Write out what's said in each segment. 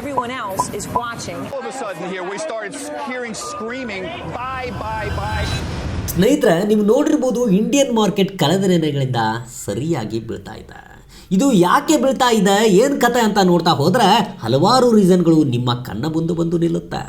everyone else is watching. All of a sudden here, we started hearing screaming, bye, bye, bye. ಸ್ನೇಹಿತರೆ ನೀವು ನೋಡಿರ್ಬೋದು Indian market ಕಳೆದ ದಿನಗಳಿಂದ ಸರಿಯಾಗಿ ಬೀಳ್ತಾ ಇದೆ ಇದು ಯಾಕೆ ಬೀಳ್ತಾ ಇದೆ ಏನು ಕತೆ ಅಂತ ನೋಡ್ತಾ ಹೋದರೆ ಹಲವಾರು ರೀಸನ್ಗಳು ನಿಮ್ಮ ಕಣ್ಣ ಮುಂದೆ ಬಂದು ನಿಲ್ಲುತ್ತೆ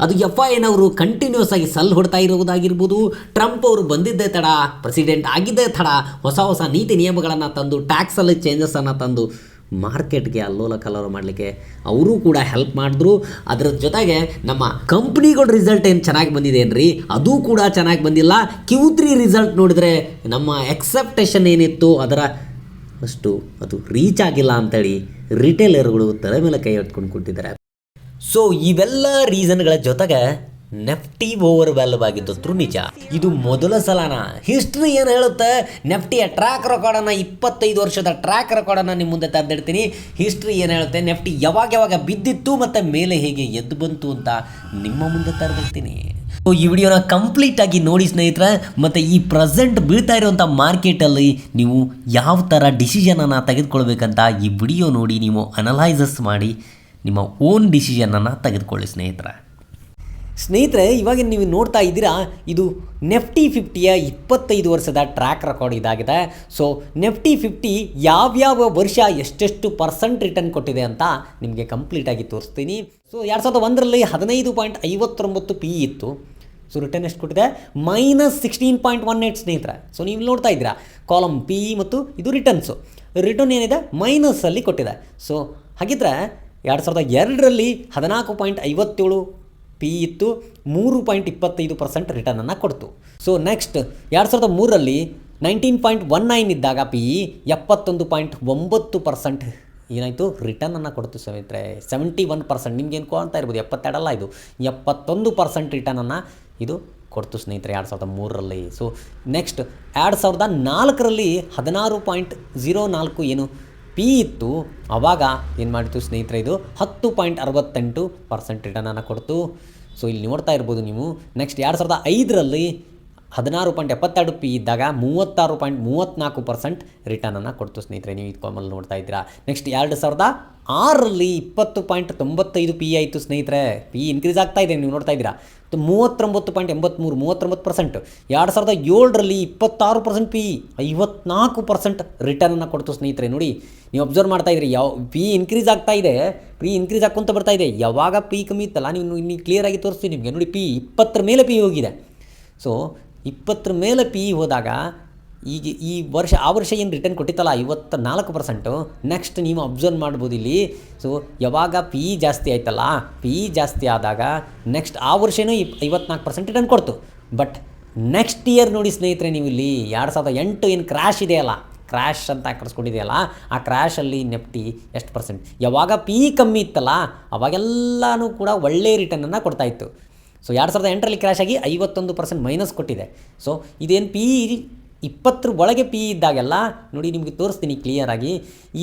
ಅದು ಎಫ್ ಐ ಎನ್ ಅವರು ಕಂಟಿನ್ಯೂಸ್ ಆಗಿ ಸಲ್ ಹೊಡ್ತಾ ಇರುವುದಾಗಿರ್ಬೋದು ಟ್ರಂಪ್ ಅವರು ಬಂದಿದ್ದೇ ತಡ ಪ್ರೆಸಿಡೆಂಟ್ ಆಗಿದ್ದೇ ತಡ ಹೊಸ ಹೊಸ ನೀತಿ ನಿಯಮಗಳನ್ನು ತಂದು ಟ್ಯಾಕ್ಸಲ್ಲಿ ಚೇಂಜಸನ್ನು ತಂದು ಮಾರ್ಕೆಟ್ಗೆ ಅಲ್ಲೋಲ ಕಲ್ಲೋಲ ಮಾಡಲಿಕ್ಕೆ ಅವರು ಕೂಡ ಹೆಲ್ಪ್ ಮಾಡಿದ್ರು. ಅದರ ಜೊತೆಗೆ ನಮ್ಮ ಕಂಪ್ನಿಗಳ ರಿಸಲ್ಟ್ ಏನು ಚೆನ್ನಾಗಿ ಬಂದಿದೆ ರೀ ಅದು ಕೂಡ ಚೆನ್ನಾಗಿ ಬಂದಿಲ್ಲ. ಕ್ಯೂ ತ್ರೀ ರಿಸಲ್ಟ್ ನೋಡಿದರೆ ನಮ್ಮ ಎಕ್ಸೆಪ್ಟೇಷನ್ ಏನಿತ್ತು? ಅದರ ಅಷ್ಟು ಅದು ರೀಚ್ ಆಗಿಲ್ಲ ಅಂತೇಳಿ ರಿಟೇಲರ್ಗಳು ತಲೆ ಮೇಲೆ ಕೈ ಹೊತ್ಕೊಂಡು ಕೊಟ್ಟಿದ್ದಾರೆ ಸೊ ಇವೆಲ್ಲ ರೀಸನ್ಗಳ ಜೊತೆಗೆ ನೆಫ್ಟಿ ಓವರ್ ವ್ಯಾಲ್ಯೂ ಆಗಿದ್ದು ನಿಜ ಇದು ಮೊದಲ ಸಲನ. ಹಿಸ್ಟ್ರಿ ಏನು ಹೇಳುತ್ತೆ? ನೆಫ್ಟಿಯ ಟ್ರ್ಯಾಕ್ ರೆಕಾರ್ಡನ್ನು ಇಪ್ಪತ್ತೈದು ವರ್ಷದ ಟ್ರ್ಯಾಕ್ ರೆಕಾರ್ಡನ್ನು ನಿಮ್ಮ ಮುಂದೆ ತಂದಿಡ್ತೀನಿ. ಹಿಸ್ಟ್ರಿ ಏನು ಹೇಳುತ್ತೆ? ನೆಫ್ಟಿ ಯಾವಾಗ ಯಾವಾಗ ಬಿದ್ದಿತ್ತು ಮತ್ತು ಮೇಲೆ ಹೇಗೆ ಎದ್ದು ಬಂತು ಅಂತ ನಿಮ್ಮ ಮುಂದೆ ತರದಿರ್ತೀನಿ ಸೊ ಈ ವಿಡಿಯೋನ ಕಂಪ್ಲೀಟ್ ಆಗಿ ನೋಡಿ ಸ್ನೇಹಿತರೆ, ಮತ್ತು ಈ ಪ್ರೆಸೆಂಟ್ ಬೀಳ್ತಾ ಇರುವಂಥ ಮಾರ್ಕೆಟಲ್ಲಿ ನೀವು ಯಾವ ಥರ ಡಿಸಿಷನನ್ನು ತೆಗೆದುಕೊಳ್ಬೇಕಂತ ಈ ವಿಡಿಯೋ ನೋಡಿ ನೀವು ಅನಲೈಸಸ್ ಮಾಡಿ ನಿಮ್ಮ ಓನ್ ಡಿಸಿಷನನ್ನು ತೆಗೆದುಕೊಳ್ಳಿ ಸ್ನೇಹಿತರೆ. ಸ್ನೇಹಿತರೆ, ಇವಾಗ ನೀವು ನೋಡ್ತಾ ಇದ್ದೀರಾ, ಇದು ನೆಫ್ಟಿ ಫಿಫ್ಟಿಯ ಇಪ್ಪತ್ತೈದು ವರ್ಷದ ಟ್ರ್ಯಾಕ್ ರೆಕಾರ್ಡ್ ಇದಾಗಿದೆ. ಸೊ ನೆಫ್ಟಿ ಫಿಫ್ಟಿ ಯಾವ್ಯಾವ ವರ್ಷ ಎಷ್ಟೆಷ್ಟು ಪರ್ಸೆಂಟ್ ರಿಟರ್ನ್ ಕೊಟ್ಟಿದೆ ಅಂತ ನಿಮಗೆ ಕಂಪ್ಲೀಟಾಗಿ ತೋರಿಸ್ತೀನಿ. ಸೊ ಎರಡು ಸಾವಿರದ ಒಂದರಲ್ಲಿ ಹದಿನೈದು ಪಾಯಿಂಟ್ ಐವತ್ತೊಂಬತ್ತು ಪಿ ಇತ್ತು. ಸೊ ರಿಟರ್ನ್ ಎಷ್ಟು ಕೊಟ್ಟಿದೆ? Minus sixteen point one eight ಸ್ನೇಹಿತರೆ. ಸೊ ನೀವು ನೋಡ್ತಾ ಇದ್ದೀರಾ ಕಾಲಮ್ ಪಿ ಮತ್ತು ಇದು ರಿಟರ್ನ್ಸು ರಿಟರ್ನ್ ಏನಿದೆ? ಮೈನಸಲ್ಲಿ ಕೊಟ್ಟಿದೆ. ಸೊ ಹಾಗಿದ್ರೆ ಎರಡು ಸಾವಿರದ ಎರಡರಲ್ಲಿ ಹದಿನಾಲ್ಕು ಪಾಯಿಂಟ್ ಐವತ್ತೇಳು ಪಿ ಇತ್ತು ಮೂರು ಪಾಯಿಂಟ್ ಇಪ್ಪತ್ತೈದು ಪರ್ಸೆಂಟ್ ರಿಟರ್ನನ್ನು ಕೊಡ್ತು. ಸೊ ನೆಕ್ಸ್ಟ್ ಎರಡು ಸಾವಿರದ ಮೂರರಲ್ಲಿ ನೈನ್ಟೀನ್ ಪಾಯಿಂಟ್ ಒನ್ ನೈನ್ ಇದ್ದಾಗ ಪಿ ಇ ಎಪ್ಪತ್ತೊಂದು ಪಾಯಿಂಟ್ ಒಂಬತ್ತು ಪರ್ಸೆಂಟ್ ಏನಾಯಿತು? ರಿಟರ್ನನ್ನು ಕೊಡ್ತು ಸ್ನೇಹಿತರೆ. ಸೆವೆಂಟಿ ಒನ್ ಪರ್ಸೆಂಟ್ ನಿಮ್ಗೇನು ಅಂತ ಇರ್ಬೋದು? ಎಪ್ಪತ್ತೆರಡಲ್ಲ ಇದು. ಎಪ್ಪತ್ತೊಂದು ಪರ್ಸೆಂಟ್ ರಿಟರ್ನನ್ನು ಇದು ಕೊಡ್ತು ಸ್ನೇಹಿತರೆ ಎರಡು ಸಾವಿರದ ಮೂರರಲ್ಲಿ. ಸೊ ನೆಕ್ಸ್ಟ್ ಎರಡು ಸಾವಿರದ ನಾಲ್ಕರಲ್ಲಿ ಹದಿನಾರು ಪಾಯಿಂಟ್ ಜೀರೋ ನಾಲ್ಕು ಏನು? ಪಿ ಇತ್ತು ಆವಾಗ ಏನು ಮಾಡಿತು ಸ್ನೇಹಿತರೆ ಇದು? ಹತ್ತು ಪಾಯಿಂಟ್ ಅರವತ್ತೆಂಟು ಪರ್ಸೆಂಟ್ ರಿಟರ್ನನ್ನು ಕೊಡ್ತು. ಸೊ ಇಲ್ಲಿ ನೋಡ್ತಾ ಇರ್ಬೋದು ನೀವು. ನೆಕ್ಸ್ಟ್ ಎರಡು ಸಾವಿರದ ಐದರಲ್ಲಿ ಹದಿನಾರು ಪಾಯಿಂಟ್ ಎಪ್ಪತ್ತೆರಡು ಪಿ ಇದ್ದಾಗ ಮೂವತ್ತಾರು ಪಾಯಿಂಟ್ ಮೂವತ್ತ್ನಾಲ್ಕು ಪರ್ಸೆಂಟ್ ರಿಟರ್ನನ್ನು ಕೊಡ್ತು ಸ್ನೇಹಿತರೆ. ನೀವು ಇದು ಕಾಮಲ್ಲಿ ನೋಡ್ತಾ ಇದ್ದೀರಾ. ನೆಕ್ಸ್ಟ್ ಎರಡು ಸಾವಿರದ ಆರರಲ್ಲಿ ಇಪ್ಪತ್ತು ಪಾಯಿಂಟ್ ತೊಂಬತ್ತೈದು ಪಿ ಆಯಿತು ಸ್ನೇಹಿತರೆ. ಪಿ ಇನ್ಕ್ರೀಸ್ ಆಗ್ತಾ ಇದೆ, ನೀವು ನೋಡ್ತಾ ಇದ್ದೀರಾ. ಮೂವತ್ತೊಂಬತ್ತು ಪಾಯಿಂಟ್ ಎಂಬತ್ತ್ಮೂರು, ಮೂವತ್ತೊಂಬತ್ತು ಪರ್ಸೆಂಟ್. ಎರಡು ಸಾವಿರದ ಏಳರಲ್ಲಿ ಇಪ್ಪತ್ತಾರು ಪರ್ಸೆಂಟ್ ಪಿ ಐವತ್ನಾಲ್ಕು ಪರ್ಸೆಂಟ್ ರಿಟರ್ನನ್ನು ಕೊಡ್ತು ಸ್ನೇಹಿತರೆ. ನೋಡಿ, ನೀವು ಅಬ್ಸರ್ವ್ ಮಾಡ್ತಾ ಇದ್ರಿ ಯಾವ ಪಿ ಇನ್ಕ್ರೀಸ್ ಆಗ್ತಾ ಇದೆ ಪಿ ಇನ್ಕ್ರೀಸ್ ಆಗ್ಕೊಂತ ಬರ್ತಾ ಇದೆ. ಯಾವಾಗ ಪಿ ಕಮ್ಮಿ ಇತ್ತಲ್ಲ ನೀವು ಇನ್ನು ಕ್ಲಿಯರಾಗಿ ತೋರಿಸ್ತೀನಿ ನಿಮಗೆ. ನೋಡಿ ಪಿ ಇಪ್ಪತ್ತರ ಮೇಲೆ ಪಿ ಹೋಗಿದೆ. ಸೊ ಇಪ್ಪತ್ತರ ಮೇಲೆ ಪಿ ಇ ಹೋದಾಗ ಈಗ ಈ ವರ್ಷ, ಆ ವರ್ಷ ಏನು ರಿಟರ್ನ್ ಕೊಟ್ಟಿತ್ತಲ್ಲ, ಐವತ್ತ ನಾಲ್ಕು ಪರ್ಸೆಂಟು ನೆಕ್ಸ್ಟ್ ನೀವು ಅಬ್ಸರ್ವ್ ಮಾಡ್ಬೋದು ಇಲ್ಲಿ. ಸೊ ಯಾವಾಗ ಪಿ ಜಾಸ್ತಿ ಆಯ್ತಲ್ಲ ಪಿ ಜಾಸ್ತಿ ಆದಾಗ ನೆಕ್ಸ್ಟ್ ಆ ವರ್ಷನೂ ಇಪ್, ಐವತ್ನಾಲ್ಕು ಪರ್ಸೆಂಟ್ ರಿಟರ್ನ್ ಕೊಡ್ತು. ಬಟ್ ನೆಕ್ಸ್ಟ್ ಇಯರ್ ನೋಡಿ ಸ್ನೇಹಿತರೆ ನೀವು ಇಲ್ಲಿ ಎರಡು ಸಾವಿರದ ಎಂಟು ಏನು ಕ್ರ್ಯಾಶ್ ಇದೆಯಲ್ಲ ಕ್ರ್ಯಾಶ್ ಅಂತ ಕರೆಸ್ಕೊಂಡಿದೆಯಲ್ಲ ಆ ಕ್ರ್ಯಾಶಲ್ಲಿ ನೆಫ್ಟಿ ಎಷ್ಟು ಪರ್ಸೆಂಟ್ ಯಾವಾಗ ಪಿ ಕಮ್ಮಿ ಇತ್ತಲ್ಲ, ಅವಾಗೆಲ್ಲನೂ ಕೂಡ ಒಳ್ಳೆ ರಿಟರ್ನನ್ನು ಕೊಡ್ತಾಯಿತ್ತು ಸೊ ಎರಡು ಸಾವಿರದ ಎಂಟರಲ್ಲಿ ಕ್ರ್ಯಾಶ್ ಆಗಿ ಐವತ್ತೊಂದು ಪರ್ಸೆಂಟ್ ಮೈನಸ್ ಕೊಟ್ಟಿದೆ. ಸೊ ಇದೇನು ಪಿ ಇಪ್ಪತ್ತರ ಒಳಗೆ ಪಿ ಇದ್ದಾಗೆಲ್ಲ, ನೋಡಿ ನಿಮಗೆ ತೋರಿಸ್ತೀನಿ ಕ್ಲಿಯರಾಗಿ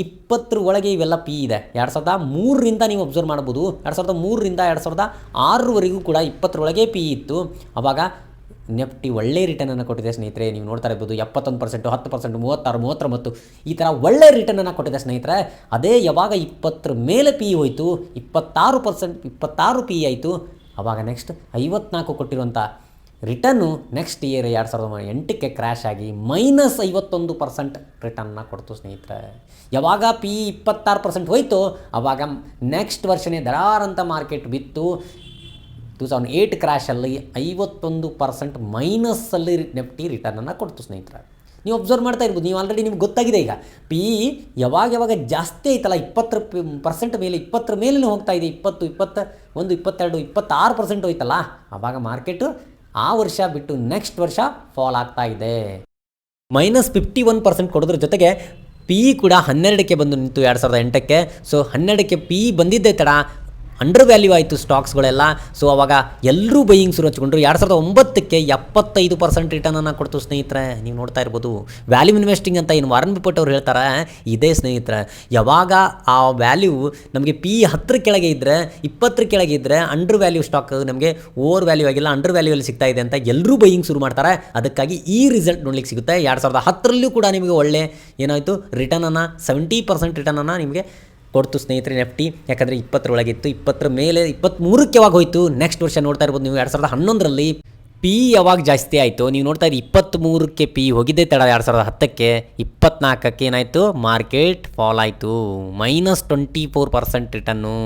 ಇಪ್ಪತ್ತರ ಒಳಗೆ ಇವೆಲ್ಲ ಪಿ ಇದೆ. ಎರಡು ಸಾವಿರದ ಮೂರರಿಂದ ನೀವು ಅಬ್ಸರ್ವ್ ಮಾಡ್ಬೋದು ಎರಡು ಸಾವಿರದ ಮೂರರಿಂದ ಎರಡು ಸಾವಿರದ ಆರರವರೆಗೂ ಕೂಡ ಇಪ್ಪತ್ತರೊಳಗೆ ಪಿ ಇತ್ತು. ಆವಾಗ ನೆಫ್ಟಿ ಒಳ್ಳೆ ರಿಟರ್ನನ್ನು ಕೊಟ್ಟಿದೆ ಸ್ನೇಹಿತರೆ, ನೀವು ನೋಡ್ತಾ ಇರ್ಬೋದು, ಎಪ್ಪತ್ತೊಂದು ಪರ್ಸೆಂಟು ಹತ್ತು ಪರ್ಸೆಂಟ್ ಮೂವತ್ತಾರು ಮೂವತ್ತೊಂಬತ್ತು ಈ ಥರ ಒಳ್ಳೆ ರಿಟರ್ನನ್ನು ಕೊಟ್ಟಿದೆ ಸ್ನೇಹಿತರೆ. ಅದೇ ಯಾವಾಗ ಇಪ್ಪತ್ತರ ಮೇಲೆ ಪಿ ಹೋಯಿತು, ಇಪ್ಪತ್ತಾರು ಪರ್ಸೆಂಟ್ ಇಪ್ಪತ್ತಾರು ಪಿ ಆಯಿತು. ಆವಾಗ ನೆಕ್ಸ್ಟ್ ಐವತ್ನಾಲ್ಕು ಕೊಟ್ಟಿರುವಂಥ ರಿಟರ್ನು ನೆಕ್ಸ್ಟ್ ಇಯರ್ ಎರಡು ಸಾವಿರದ ಎಂಟಕ್ಕೆ ಕ್ರ್ಯಾಶ್ ಆಗಿ ಮೈನಸ್ ಐವತ್ತೊಂದು ಪರ್ಸೆಂಟ್ ರಿಟರ್ನ್ನ ಕೊಡ್ತು ಸ್ನೇಹಿತರೆ. ಯಾವಾಗ ಪಿ ಇಪ್ಪತ್ತಾರು ಪರ್ಸೆಂಟ್ ಹೋಯಿತು ಆವಾಗ ನೆಕ್ಸ್ಟ್ ವರ್ಷನೇ ದರಾರಂಥ ಮಾರ್ಕೆಟ್ ಬಿತ್ತು. ಟೂ ತೌಸಂಡ್ ಏಯ್ಟ್ ಕ್ರ್ಯಾಶಲ್ಲಿ ಐವತ್ತೊಂದು ಪರ್ಸೆಂಟ್ ಮೈನಸ್ಸಲ್ಲಿ ನೆಫ್ಟಿ ರಿಟರ್ನನ್ನು ಕೊಡ್ತು ಸ್ನೇಹಿತರೆ. ನೀವು ಅಬ್ಸರ್ವ್ ಮಾಡ್ತಾ ಇರ್ಬೋದು. ನೀವು ಆಲ್ರೆಡಿ ನಿಮ್ಗೆ ಗೊತ್ತಾಗಿದೆ ಈಗ. ಪಿ ಯಾವಾಗ ಯಾವಾಗ ಜಾಸ್ತಿ ಆಯ್ತಲ್ಲ, ಇಪ್ಪತ್ತರ ಪರ್ಸೆಂಟ್ ಮೇಲೆ, ಇಪ್ಪತ್ತರ ಮೇಲೇ ಹೋಗ್ತಾ ಇದೆ. ಇಪ್ಪತ್ತು, ಇಪ್ಪತ್ತ, ಒಂದು, ಇಪ್ಪತ್ತೆರಡು, ಇಪ್ಪತ್ತಾರು ಪರ್ಸೆಂಟ್ ಹೋಯ್ತಲ್ಲ. ಆವಾಗ ಮಾರ್ಕೆಟು ಆ ವರ್ಷ ಬಿಟ್ಟು ನೆಕ್ಸ್ಟ್ ವರ್ಷ ಫಾಲ್ ಆಗ್ತಾ ಇದೆ. ಮೈನಸ್ ಫಿಫ್ಟಿ ಒನ್ ಪರ್ಸೆಂಟ್ ಕೊಡೋದ್ರ ಜೊತೆಗೆ ಪಿ ಕೂಡ ಹನ್ನೆರಡಕ್ಕೆ ಬಂದು ನಿಂತು ಎರಡು ಸಾವಿರದ ಎಂಟಕ್ಕೆ. ಸೊ ಹನ್ನೆರಡಕ್ಕೆ ಪಿ ಬಂದಿದ್ದೇ ತಡ. ಅಂಡರ್ ವ್ಯಾಲ್ಯೂ ಆಯಿತು ಸ್ಟಾಕ್ಸ್ಗಳೆಲ್ಲ ಸೊ ಅವಾಗ ಎಲ್ಲರೂ ಬೈಯಿಂಗ್ ಶುರು ಹಚ್ಕೊಂಡ್ರು ಎರಡು ಸಾವಿರದ ಒಂಬತ್ತಕ್ಕೆ ಎಪ್ಪತ್ತೈದು ಪರ್ಸೆಂಟ್ ರಿಟರ್ನನ್ನು ಕೊಡ್ತು ಸ್ನೇಹಿತರೆ. ನೀವು ನೋಡ್ತಾ ಇರ್ಬೋದು. ವ್ಯಾಲ್ಯೂ ಇನ್ವೆಸ್ಟಿಂಗ್ ಅಂತ ಏನು ವಾರನ್ ಬಿಪಟ್ ಅವ್ರು ಹೇಳ್ತಾರೆ, ಇದೇ ಸ್ನೇಹಿತರೆ. ಯಾವಾಗ ಆ ವ್ಯಾಲ್ಯೂ ನಮಗೆ ಪಿ ಹತ್ತರ ಕೆಳಗೆ ಇದ್ದರೆ ಇಪ್ಪತ್ತರ ಕೆಳಗೆ ಇದ್ದರೆ ಅಂಡರ್ ವ್ಯಾಲ್ಯೂ ಸ್ಟಾಕ್ ನಮಗೆ ಓವರ್ ವ್ಯಾಲ್ಯೂ ಆಗಿಲ್ಲ ಅಂಡರ್ ವ್ಯಾಲ್ಯೂಯಲ್ಲಿ ಸಿಗ್ತಾ ಇದೆ ಅಂತ ಎಲ್ಲರೂ ಬೈಯಿಂಗ್ ಶುರು ಮಾಡ್ತಾರೆ. ಅದಕ್ಕಾಗಿ ಈ ರಿಸಲ್ಟ್ ನೋಡ್ಲಿಕ್ಕೆ ಸಿಗುತ್ತೆ. ಎರಡು ಸಾವಿರದ ಹತ್ತರಲ್ಲೂ ಕೂಡ ನಿಮಗೆ ಒಳ್ಳೆ ಏನಾಯಿತು? ರಿಟರ್ನನ್ನು ಸೆವೆಂಟಿ ಪರ್ಸೆಂಟ್ ರಿಟರ್ನನ್ನು ನಿಮಗೆ ಕೊಡ್ತು ಸ್ನೇಹಿತರೆ ನೆಫ್ಟಿ ಯಾಕಂದರೆ ಇಪ್ಪತ್ತರೊಳಗಿತ್ತು. ಇಪ್ಪತ್ತರ ಮೇಲೆ ಇಪ್ಪತ್ತ್ಮೂರಕ್ಕೆ ಯಾವಾಗ ಹೋಯಿತು? ನೆಕ್ಸ್ಟ್ ವರ್ಷ ನೋಡ್ತಾ ಇರ್ಬೋದು ನೀವು. ಎರಡು ಸಾವಿರದ ಹನ್ನೊಂದರಲ್ಲಿ ಪಿ ಯಾವಾಗ ಜಾಸ್ತಿ ಆಯಿತು? ನೀವು ನೋಡ್ತಾ ಇರಿ ಇಪ್ಪತ್ತ್ಮೂರಕ್ಕೆ ಪಿ ಹೋಗಿದ್ದೆ ತಡ ಎರಡು ಸಾವಿರದ ಹತ್ತಕ್ಕೆ. ಇಪ್ಪತ್ನಾಲ್ಕಕ್ಕೆ ಏನಾಯಿತು? ಮಾರ್ಕೆಟ್ ಫಾಲ್ ಆಯಿತು. Minus twenty four percent return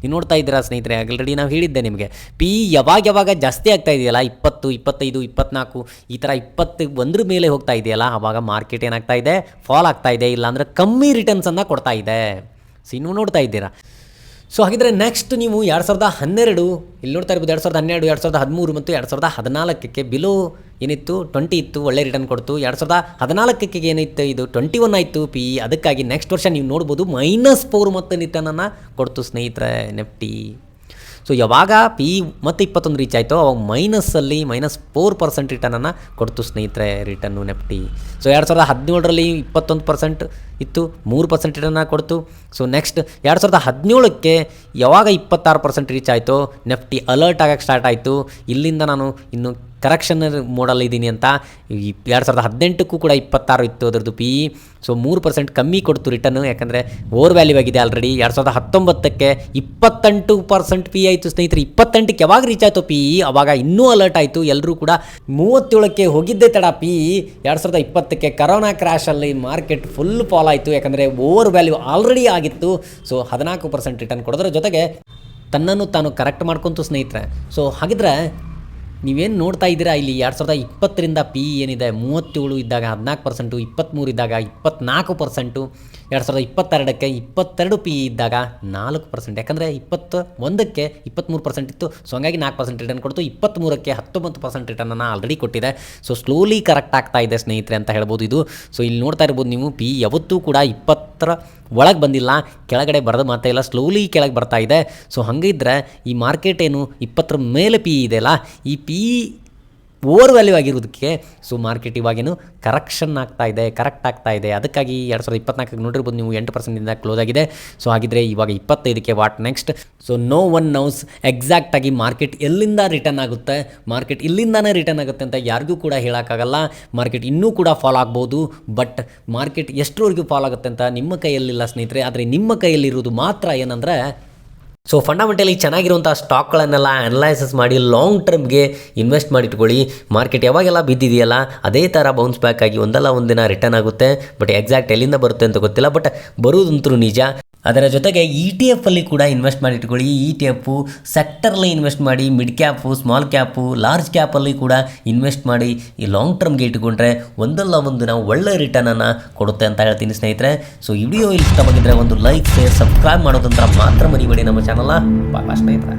ನೀವು ನೋಡ್ತಾ ಇದ್ದೀರಾ ಸ್ನೇಹಿತರೆ ಆಲ್ರೆಡಿ ನಾವು ಹೇಳಿದ್ದೆ ನಿಮಗೆ. ಪಿ ಯಾವಾಗ ಯಾವಾಗ ಜಾಸ್ತಿ ಆಗ್ತಾ ಇದೆಯಲ್ಲ? ಇಪ್ಪತ್ತು, ಇಪ್ಪತ್ತೈದು, ಇಪ್ಪತ್ನಾಲ್ಕು, ಈ ಥರ ಇಪ್ಪತ್ತು ಒಂದ್ರ ಮೇಲೆ ಹೋಗ್ತಾ ಇದೆಯಲ್ಲ? ಆವಾಗ ಮಾರ್ಕೆಟ್ ಏನಾಗ್ತಾ ಇದೆ? ಫಾಲ್ ಆಗ್ತಾ ಇದೆ. ಇಲ್ಲಾಂದರೆ ಕಮ್ಮಿ ರಿಟರ್ನ್ಸನ್ನು ಕೊಡ್ತಾ ಇದೆ. ಸೊ ನೀವು ನೋಡ್ತಾ ಇದ್ದೀರಾ? ಸೊ ಹಾಗಿದ್ರೆ ನೆಕ್ಸ್ಟ್ ನೀವು ಎರಡು ಸಾವಿರದ ಹನ್ನೆರಡು, ಇಲ್ಲಿ ನೋಡ್ತಾ ಇರ್ಬೋದು ಎರಡು ಸಾವಿರದ ಹನ್ನೆರಡು, ಎರಡು ಸಾವಿರದ ಹದಿಮೂರು ಮತ್ತು ಎರಡು ಸಾವಿರದ ಹದಿನಾಲ್ಕಕ್ಕೆ ಬಿಲೋ ಏನಿತ್ತು? ಟ್ವೆಂಟಿ ಇತ್ತು, ಒಳ್ಳೆ ರಿಟರ್ನ್ ಕೊಡ್ತು. ಎರಡು ಸಾವಿರದ ಹದಿನಾಲ್ಕಕ್ಕೆ ಏನಿತ್ತು? ಇದು ಟ್ವೆಂಟಿ ಒನ್ ಆಯಿತು ಪಿ ಅದಕ್ಕಾಗಿ ನೆಕ್ಸ್ಟ್ ವರ್ಷ ನೀವು ನೋಡ್ಬೋದು ಮೈನಸ್ ಫೋರ್ ಮತ್ತು ರಿಟರ್ನನ್ನು ಕೊಡ್ತು ಸ್ನೇಹಿತರೆ ನೆಫ್ಟಿ ಸೊ ಯಾವಾಗ ಪಿ ಮತ್ತು ಇಪ್ಪತ್ತೊಂದು ರೀಚ್ ಆಯಿತು, ಅವಾಗ ಮೈನಸ್ಸಲ್ಲಿ ಮೈನಸ್ ಫೋರ್ ಪರ್ಸೆಂಟ್ ರಿಟರ್ನನ್ನು ಕೊಡ್ತು ಸ್ನೇಹಿತರೆ ರಿಟರ್ನು ನೆಫ್ಟಿ ಸೊ ಎರಡು ಸಾವಿರದ ಹದಿನೇಳರಲ್ಲಿ ಇಪ್ಪತ್ತೊಂದು ಪರ್ಸೆಂಟ್ ಇತ್ತು, ಮೂರು ಪರ್ಸೆಂಟ್ ರಿಟರ್ನ ಕೊಡ್ತು. ಸೊ ನೆಕ್ಸ್ಟ್ ಎರಡು ಸಾವಿರದ ಹದಿನೇಳಕ್ಕೆ ಯಾವಾಗ ಇಪ್ಪತ್ತಾರು ಪರ್ಸೆಂಟ್ ರೀಚ್ ಆಯಿತು ನೆಫ್ಟಿ ಅಲರ್ಟ್ ಆಗಕ್ಕೆ ಸ್ಟಾರ್ಟ್ ಆಯಿತು. ಇಲ್ಲಿಂದ ನಾನು ಇನ್ನು ಕರೆಕ್ಷನ್ ಮೋಡಲ್ ಇದ್ದೀನಿ ಅಂತ ಎರಡು ಸಾವಿರದ ಹದಿನೆಂಟಕ್ಕೂ ಕೂಡ ಇಪ್ಪತ್ತಾರು ಇತ್ತು ಅದರದ್ದು ಪಿ ಇ ಸೊ ಮೂರು ಪರ್ಸೆಂಟ್ ಕಮ್ಮಿ ಕೊಡ್ತು ರಿಟರ್ನು ಯಾಕಂದರೆ ಓವರ್ ವ್ಯಾಲ್ಯೂ ಆಗಿದೆ ಆಲ್ರೆಡಿ ಎರಡು ಸಾವಿರದ ಹತ್ತೊಂಬತ್ತಕ್ಕೆ ಇಪ್ಪತ್ತೆಂಟು ಪರ್ಸೆಂಟ್ ಪಿ ಆಯಿತು ಸ್ನೇಹಿತರೆ. ಇಪ್ಪತ್ತೆಂಟಕ್ಕೆ ಯಾವಾಗ ರೀಚ್ ಆಯಿತು ಪಿ ಇ ಅವಾಗ ಇನ್ನೂ ಅಲರ್ಟ್ ಆಯಿತು. ಎಲ್ಲರೂ ಕೂಡ ಮೂವತ್ತೇಳಕ್ಕೆ ಹೋಗಿದ್ದೇ ತಡ ಪಿ ಇ ಎರಡು ಸಾವಿರದ ಇಪ್ಪತ್ತಕ್ಕೆ ಕರೋನಾ ಕ್ರ್ಯಾಶಲ್ಲಿ ಮಾರ್ಕೆಟ್ ಫುಲ್ ಫಾಲ್ ಆಯಿತು, ಯಾಕಂದರೆ ಓವರ್ ವ್ಯಾಲ್ಯೂ ಆಲ್ರೆಡಿ ಆಗಿತ್ತು. ಸೊ ಹದಿನಾಲ್ಕು ಪರ್ಸೆಂಟ್ ರಿಟರ್ನ್ ಕೊಡೋದ್ರ ಜೊತೆಗೆ ತನ್ನನ್ನು ತಾನು ಕರೆಕ್ಟ್ ಮಾಡ್ಕೊಂತು ಸ್ನೇಹಿತರೆ. ಸೊ ಹಾಗಿದ್ರೆ ನೀವೇನು ನೋಡ್ತಾ ಇದ್ದೀರಾ ಇಲ್ಲಿ? ಎರಡು ಸಾವಿರದ ಇಪ್ಪತ್ತರಿಂದ ಪಿ ಏನಿದೆ, ಮೂವತ್ತೇಳು ಇದ್ದಾಗ ಹದಿನಾಲ್ಕು ಪರ್ಸೆಂಟು ಇಪ್ಪತ್ತ್ಮೂರು ಇದ್ದಾಗ ಇಪ್ಪತ್ನಾಲ್ಕು ಪರ್ಸೆಂಟು ಎರಡು ಸಾವಿರದ ಇಪ್ಪತ್ತೆರಡಕ್ಕೆ ಇಪ್ಪತ್ತೆರಡು ಪಿ ಇದ್ದಾಗ ನಾಲ್ಕು ಪರ್ಸೆಂಟ್ ಯಾಕಂದರೆ ಇಪ್ಪತ್ತು ಒಂದಕ್ಕೆ ಇಪ್ಪತ್ತ್ಮೂರು ಪರ್ಸೆಂಟ್ ಇತ್ತು. ಸೊ ಹಂಗಾಗಿ ನಾಲ್ಕು ಪರ್ಸೆಂಟ್ ರಿಟರ್ನ್ ಕೊಡ್ತು. ಇಪ್ಪತ್ತ್ಮೂರಕ್ಕೆ ಹತ್ತೊಂಬತ್ತು ಪರ್ಸೆಂಟ್ ರಿಟರ್ನನ್ನು ಆಲ್ರೆಡಿ ಕೊಟ್ಟಿದೆ. ಸೊ ಸ್ಲೋಲಿ ಕರೆಕ್ಟ್ ಆಗ್ತಾ ಇದೆ ಸ್ನೇಹಿತರೆ ಅಂತ ಹೇಳ್ಬೋದು ಇದು. ಸೊ ಇಲ್ಲಿ ನೋಡ್ತಾ ಇರ್ಬೋದು ನೀವು ಪಿ ಯಾವತ್ತೂ ಕೂಡ ಇಪ್ಪತ್ತರ ಒಳಗೆ ಬಂದಿಲ್ಲ, ಕೆಳಗಡೆ ಬರೋದು ಮಾತೇ ಇಲ್ಲ ಸ್ಲೋಲಿ ಕೆಳಗೆ ಬರ್ತಾ ಇದೆ. ಸೊ ಹಂಗಿದ್ರೆ ಈ ಮಾರ್ಕೆಟ್ ಏನು ಇಪ್ಪತ್ತರ ಮೇಲೆ ಪಿ ಇದೆಯಲ್ಲ ಈ ಪಿ ಓವರ್ ವ್ಯಾಲ್ಯೂ ಆಗಿರೋದಕ್ಕೆ ಸೊ ಮಾರ್ಕೆಟ್ ಇವಾಗೇನು ಕರೆಕ್ಷನ್ ಆಗ್ತಾ ಇದೆ ಕರೆಕ್ಟ್ ಆಗ್ತಾ ಇದೆ. ಅದಕ್ಕಾಗಿ ಎರಡು ಸಾವಿರದ ಇಪ್ಪತ್ನಾಲ್ಕಕ್ಕೆ ನೋಡಿರ್ಬೋದು ನೀವು ಎಂಟು ಪರ್ಸೆಂಟಿಂದ ಕ್ಲೋಸ್ ಆಗಿದೆ. ಸೊ ಹಾಗಿದ್ರೆ ಇವಾಗ ಇಪ್ಪತ್ತೈದಕ್ಕೆ what next so no one knows ಎಕ್ಸಾಕ್ಟಾಗಿ market ಎಲ್ಲಿಂದ ರಿಟರ್ನ್ ಆಗುತ್ತೆ ಮಾರ್ಕೆಟ್ ಇಲ್ಲಿಂದಾನೇ ರಿಟರ್ನ್ ಆಗುತ್ತೆ ಅಂತ ಯಾರಿಗೂ ಕೂಡ ಹೇಳೋಕ್ಕಾಗಲ್ಲ. ಮಾರ್ಕೆಟ್ ಇನ್ನೂ ಕೂಡ ಫಾಲೋ ಆಗ್ಬೋದು ಬಟ್ ಮಾರ್ಕೆಟ್ ಎಷ್ಟರವರೆಗೂ ಫಾಲೋ ಆಗುತ್ತೆ ಅಂತ ನಿಮ್ಮ ಕೈಯಲ್ಲಿಲ್ಲ ಸ್ನೇಹಿತರೆ. ಆದರೆ ನಿಮ್ಮ ಕೈಯಲ್ಲಿರೋದು ಮಾತ್ರ ಏನಂದರೆ ಸೊ ಫಂಡಮೆಂಟಲಿ ಚೆನ್ನಾಗಿರುವಂಥ ಸ್ಟಾಕ್ಗಳನ್ನೆಲ್ಲ ಅನಲೈಸಸ್ ಮಾಡಿ ಲಾಂಗ್ ಟರ್ಮ್ಗೆ ಇನ್ವೆಸ್ಟ್ ಮಾಡಿಟ್ಕೊಳ್ಳಿ. ಮಾರ್ಕೆಟ್ ಯಾವಾಗೆಲ್ಲ ಬಿದ್ದಿದೆಯಲ್ಲ, ಅದೇ ಥರ ಬೌನ್ಸ್ ಬ್ಯಾಕ್ ಆಗಿ ಒಂದಲ್ಲ ಒಂದಿನ ರಿಟರ್ನ್ ಆಗುತ್ತೆ. ಬಟ್ ಎಕ್ಸಾಕ್ಟ್ ಎಲ್ಲಿಂದ ಬರುತ್ತೆ ಅಂತ ಗೊತ್ತಿಲ್ಲ. ಬಟ್ ಬರುವುದಂತೂ ನಿಜ. ಅದರ ಜೊತೆಗೆ ಇ ಟಿ ಎಫಲ್ಲಿ ಕೂಡ ಇನ್ವೆಸ್ಟ್ ಮಾಡಿಟ್ಕೊಳ್ಳಿ ಇ ಟಿ ಎಫು ಸೆಕ್ಟರ್ಲಿ ಇನ್ವೆಸ್ಟ್ ಮಾಡಿ mid cap small cap large ಕ್ಯಾಪಲ್ಲಿ ಕೂಡ ಇನ್ವೆಸ್ಟ್ ಮಾಡಿ, ಈ ಲಾಂಗ್ ಟರ್ಮ್ಗೆ ಇಟ್ಕೊಂಡ್ರೆ ಒಂದಲ್ಲ ಒಂದು ನಾವು ಒಳ್ಳೆ ರಿಟರ್ನನ್ನು ಕೊಡುತ್ತೆ ಅಂತ ಹೇಳ್ತೀನಿ ಸ್ನೇಹಿತರೆ. ಸೊ ಈ ವಿಡಿಯೋ ಇಷ್ಟವಾಗಿದ್ದರೆ ಒಂದು ಲೈಕ್ ಶೇರ್ ಸಬ್ಸ್ಕ್ರೈಬ್ ಮಾಡೋದಂತ ಮಾತ್ರ ಮರಿಬೇಡಿ ನಮ್ಮ ಚಾನಲ್ನ ಭಾಳ ಸ್ನೇಹಿತರೆ.